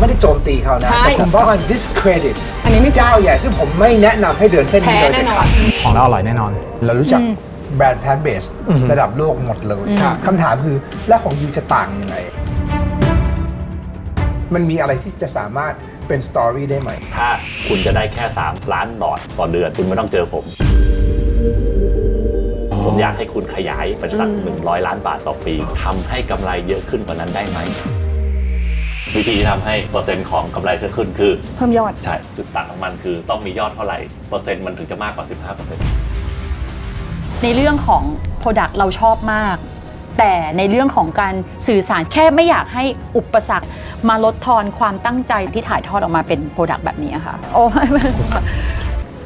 ไม่ได้โจมตีเขานะ ใช่ แต่ผมว่ามัน discredit อันนี้ไม่เจ้าใหญ่ซึ่งผมไม่แนะนำให้เดินเส้นนี้แพ้เลยแน่เด็ดนอขานดของเราอร่อยแน่นอน เรารู้จักแบรนด์แพนเบสอืมระดับโลกหมดเลยครับคำถามคือ แล้วของยูจะต่างยังไง มันมีอะไรที่จะสามารถเป็นสตอรี่ได้ไหม ถ้าคุณจะได้แค่ 3 ล้านหลอดต่อเดือน คุณไม่ต้องเจอผม ผมอยากให้คุณขยายเป็นสักหนึ่งร้อยล้านบาทต่อปีทำให้กำไรเยอะขึ้นกว่านั้นได้ไหม วิธีที่ทำให้เปอร์เซ็นต์ของกำไรเพิ่มขึ้นคือเพิ่มยอด ใช่จุดต่างของมันคือต้องมียอดเท่าไหร่เปอร์เซ็นต์มันถึงจะมากกว่า 15%ในเรื่องของ Product เราชอบมาก แต่ในเรื่องของการสื่อสารแค่ไม่อยากให้อุปสรรค มาลดทอนความตั้งใจที่ถ่ายทอดออกมาเป็น Product แบบนี้ค่ะ โอ้ไม่ไม่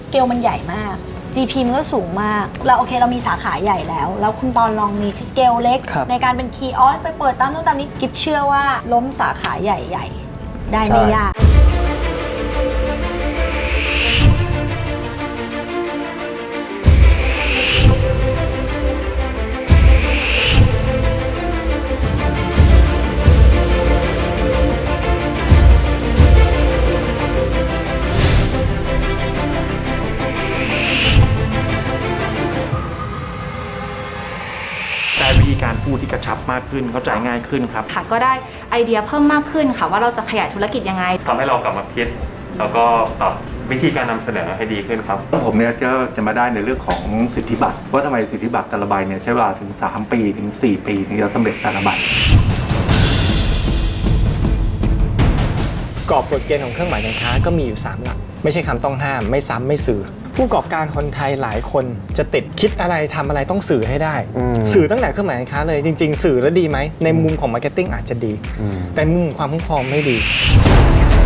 สเกลมันใหญ่มาก GP มันก็สูงมากแล้วโอเคเรามีสาขาใหญ่แล้ว แล้วคุณตอนลองมีสเกลเล็ก ครับ ในการเป็นคีย์ออสไปเปิดตามนู้นตามนี้ กิฟเชื่อว่าล้มสาขาใหญ่ ๆ ได้ไม่ใช่ยาก ได้วิธีการพูดที่กระชับมากขึ้น เข้าใจง่ายขึ้นครับ ค่ะก็ได้ไอเดียเพิ่มมากขึ้นค่ะ ว่าเราจะขยายธุรกิจยังไง ทำให้เรากลับมาคิด แล้วก็ปรับวิธีการนำเสนอให้ดีขึ้นครับ ผมเนี่ยก็จะมาได้ในเรื่องของสิทธิบัตรว่าทำไมสิทธิบัตรแต่ละใบเนี่ยใช้เวลาถึง 3 ปีถึง 4 ปีถึงจะสำเร็จแต่ละใบ กรอบกฎเกณฑ์ของเครื่องหมายการค้าก็มีอยู่ 3 หลัก ไม่ใช่คำต้องห้าม ไม่ซ้ำไม่สื่อ ผู้ประกอบการคนไทยหลายคนจะติดคิดอะไรทำอะไรต้องสื่อให้ได้สื่อตั้งแต่เครื่องหมายการค้าเลยจริง ๆ สื่อแล้วดีไหมในมุมของมาร์เก็ตติ้งอาจจะดี แต่มุมของความคุ้มครองไม่ดีค